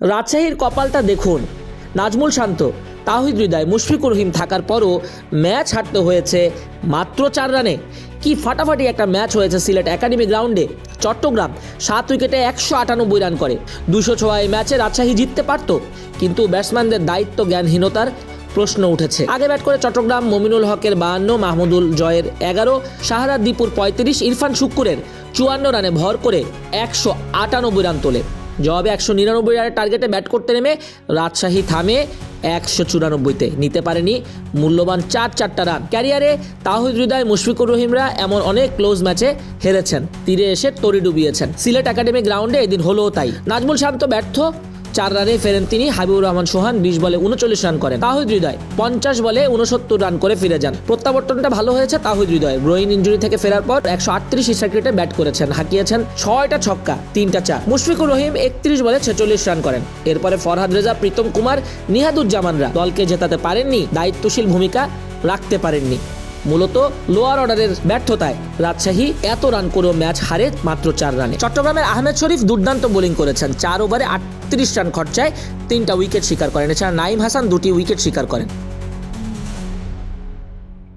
রাজশাহীর কপালটা দেখুন। নাজমুল শান্ত, তাহিদ হৃদয়, মুশফিকুর রহিম থাকার পরও ম্যাচ হারতে হয়েছে মাত্র চার রানে। কি ফাটাফাটি একটা ম্যাচ হয়েছে সিলেট একাডেমি গ্রাউন্ডে। চট্টগ্রাম সাত উইকেটে একশো আটানব্বই রান করে। দুশো ছোঁয়া ম্যাচে রাজশাহী জিততে পারত, কিন্তু ব্যাটসম্যানদের দায়িত্ব জ্ঞানহীনতার প্রশ্ন উঠেছে। আগে ব্যাট করে চট্টগ্রাম মমিনুল হকের বাহান্ন মাহমুদুল জয়ের এগারো, শাহরাদ দীপুর পঁয়ত্রিশ, ইরফান শুক্কুরের চুয়ান্ন রানে ভর করে একশো আটানব্বই রান তোলে। জবাবে একশো নিরানব্বই রানের টার্গেটে ব্যাট করতে নেমে রাজশাহী থামে একশো চুরানব্বইতে। নিতে পারেনি মূল্যবান চার চারটা রান। ক্যারিয়ারে তাহিদ হৃদয়, মুশফিকুর রহিমরা এমন অনেক ক্লোজ ম্যাচে হেরেছেন। তীরে এসে তরি ডুবিয়েছেন। সিলেট একাডেমি গ্রাউন্ডে এদিন হলো তাই। নাজমুল শান্ত ব্যর্থ। চার রানে ফেরেন তিনি হাবিবুর রহমান সোহান, বিশ বলে উনচল্লিশ রান করেন। তাহিদ হৃদয়, পঞ্চাশ বলে উনসত্তর রান করে ফিরে যান। প্রত্যাবর্তনটা ভালো হয়েছে তাহিদ হৃদয় ব্রোইন ইঞ্জুরি থেকে ফেরার পর একশো আটত্রিশ স্ট্রাইক ব্যাট করেছেন, হাঁকিয়েছেন ছয়টা ছক্কা, তিনটা চার। মুশফিকুর রহিম একত্রিশ বলে ছেচল্লিশ রান করেন। এরপরে ফরহাদ রেজা, প্রীতম কুমার, নিহাদুজ্জামানরা দলকে জেতাতে পারেননি, দায়িত্বশীল ভূমিকা রাখতে পারেননি। মূলত লোয়ার অর্ডারের ব্যর্থতায় রাজশাহী এত রান করেও ম্যাচ হারে মাত্র চার রানে। চট্টগ্রামের আহমেদ শরীফ দুর্দান্ত বোলিং করেছেন। চার ওভারে আটত্রিশ রান খরচায় তিনটা উইকেট শিকার করেন। এছাড়া নাইম হাসান দুটি উইকেট শিকার করেন।